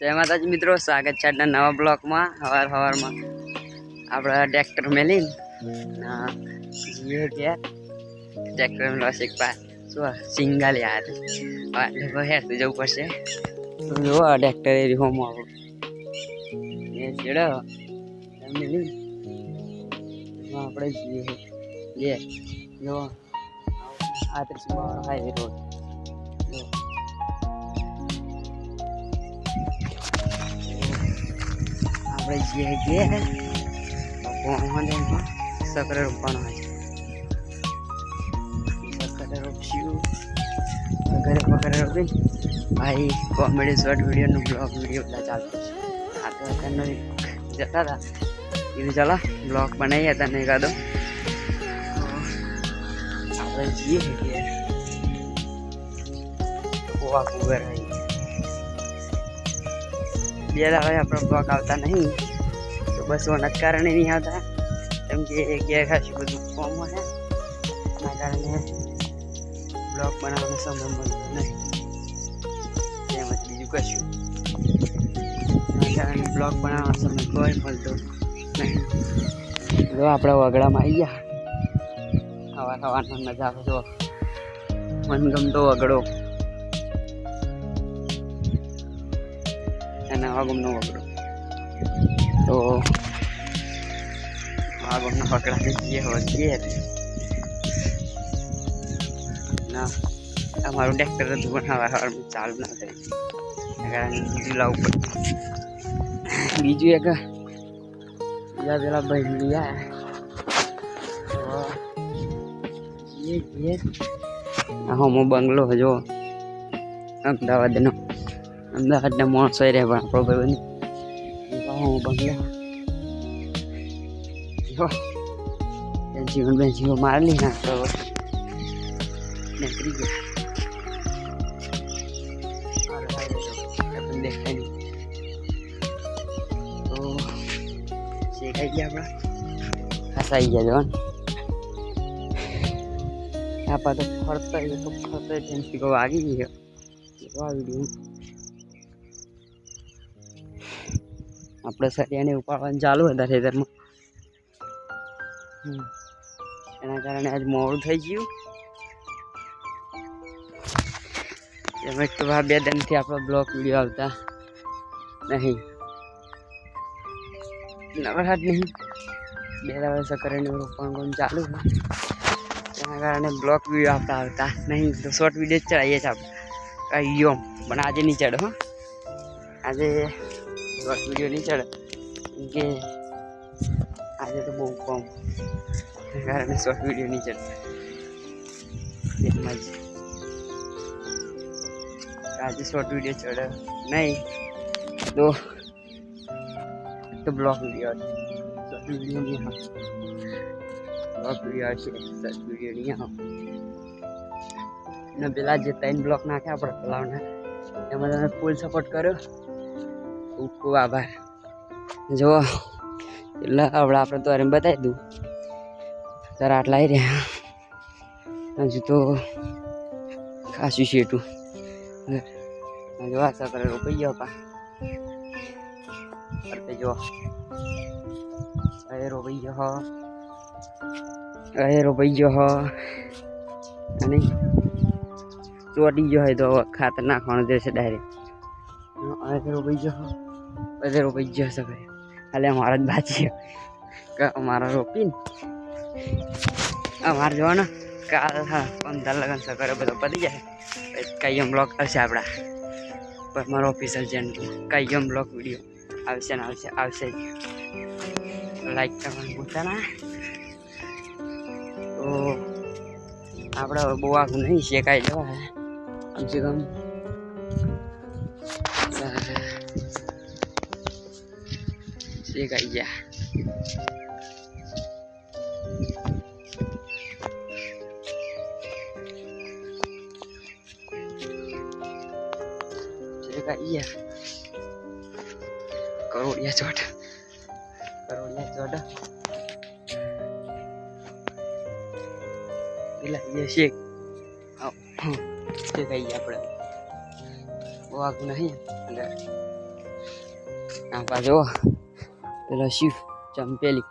જય માતાજી મિત્રો, સ્વાગત છે આજના નવા બ્લોકમાં, હવાર હવારમાં. આપણા ટ્રેક્ટર મેલીને જીએ ટ્રેક્ટર મેળવા શીખવા શું આ સિંગાલી યાર હવે હેર તો જવું પડશે. જુઓ ટ્રેક્ટર એરી હોમ આવું એ છેડો. મેલી આપણે જઈએ. જે જો આ ત્રીસ હાઈવે રોડ. આપણે જે જે મોહન સકરે રોપવાનો હોય સકરે રોપશું. વગેરે વગેરે રોપી ભાઈ કોમેડી શોર્ટ વિડીયોનું બ્લોગ વીડિયો બધા ચાલતો આ તો અત્યારનો જતા હતા. કીધું ચાલો, બ્લોગ બનાવીએ તને એકાદો. આપણે જઈએ. ગોવા કુવેર આવી. બે દાડા આપણો બ્લોક આવતા નહીં. તો બસ ઓના કારણે નહીં આવતા. કેમ કે ગેર ખાસું બધું ફોર્મ હોય. એના કારણે બ્લોક બનાવવાનો સમય મળતો નહીં. તેમજ બીજું કશું. એના કારણે બ્લોક બનાવવાનો સમય કોઈ મળતો નહીં. જો આપણે વગડામાં આવી ગયા. હવા હવાનો નજારો જો મનગમતો વગડો. અને આગમનો વગડો તો આગમનો પકડાવી જઈએ હવે જઈએ ના અમારું ટ્રેક્ટર હતું પણ હવે ચાલુ ના થાય. એના બીજું લાવવું પડે. બીજું એક બીજા પેલા ભાઈ લીયા હોમો બંગલો હજો અમદાવાદનો. અમદાવાદના માણસો રહે પણ આપણો ભાઈ બંધ બંગલો જીવન બે જીવો મારેલી ના તો નીકળી ગયા. ગયા આપણા? હસાઈ ગયા જો આપા તો ફરતા તો ફરતા જેમથી કહો આગી ગયો. વીડિયો આપણે સરિયાને ઉપાડવાનું ચાલુ હતા ખેતરમાં. એના કારણે આજ મોડું થઈ ગયું. એમ તો આ બે દિનથી આપણો બ્લોક વીડિયો આવતા નહીં. નવરાત નહીં. બે દાડા સકરેને રોપવાનું ચાલુ છે. એના કારણે બ્લોક વીડિયો આપતા આવતા નહીં. તો શોર્ટ વીડિયો જ ચડાવીએ છીએ આપણે. કહીયો પણ આજે નહીં ચડો હા. આજે શોર્ટ વીડિયો નહીં ચડે. કે આજે તો બહુ કોમ. કારણે શોર્ટ વીડિયો નહીં ચડે. તેમજ આજે શોર્ટ વીડિયો ચડે નહીં. તો તો બ્લોક વીડિયો શોર્ટ વીડિયો નહીં આવે બ્લોક વીડિયો આવશે શોર્ટ વીડિયો નહીં આવે ને પેલા જે ત્રણ બ્લોક નાખ્યા આપણે પેલાઓને એમાં તમે ફૂલ સપોર્ટ કર્યો? ખૂબ ખૂબ આભાર. જો એટલે હવે આપણે તો એમ બતાવી દઉં. તારે આટલા આવી રહ્યા. હજુ તો ખાસું શેટું જો આ સકરે રોપાઈ ગયો પા. અરે જો અરે રોપાઈ ગયો હો. અરે રોપાઈ ગયો હો. અને ચોટી ગયો હોય તો ખાતર નાખવાનું દેશે ડાયરેક્ટ. અરે રોપાઈ ગયો હો. અરે રોપી ગયો સકરે હાલે અમારા જ બાજી અમારા રોપીને? અમારે જોવાના, કાલ, હા, પંદર લગન સગર બધો પતી જાય. કાયમ બ્લોક આવશે આપણા પણ મારો ઓફિશિયલ ચેનલ કાયમ બ્લોક વીડિયો આવશે ને આવશે આવશે જ. લાઈક કરવાનું પૂછતા ના. તો આપણે બહુ આગું નહીં, શેકાઈ જવા કમસે કમ શેકાઈ ગયા શેકાઈ ગયા કરોડિયા ચોટ કરોડિયા ચોટ પેલા જે શેક શેકાઈ ગયા આપણે આગું નહીં અંદર આ બાજુ પેલો શિવ, ચંપેલી.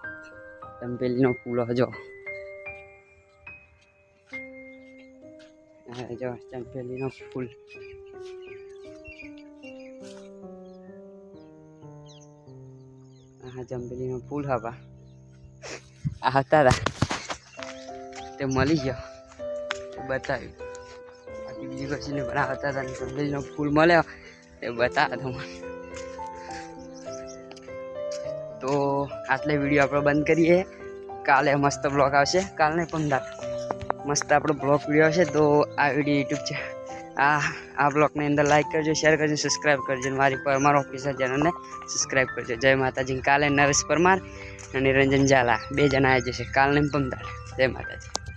ચંપેલીનો ફૂલ જો જો, ચંપેલીનો ફૂલ. આ ચંપેલીનો ફૂલ હવા. આ હતા તે. મળી ગયો. બતાવ્યું. બાકી બીજી કશું નહીં, પણ હતા ચંપેલીનો ફૂલ મળ્યો. તે બતાવ્યા તમને તો આટલે વીડિયો આપણે બંધ કરીએ. કાલે મસ્ત બ્લોગ આવશે. કાલ નહીં પંદર મસ્ત આપણો બ્લોગ વીડિયો આવશે તો આ વીડિયો યુટ્યુબ છે. આ આ બ્લોગની અંદર લાઈક કરજો શેર કરજો સબસ્ક્રાઈબ કરજો મારી મારી પરમાર ઓફિસર ચેનલને સબસ્ક્રાઈબ કરજો. જય માતાજી. કાલે નરેશ પરમાર અને નિરંજન ઝાલા. બે જણા આવી જશે કાલને પંદર જય માતાજી.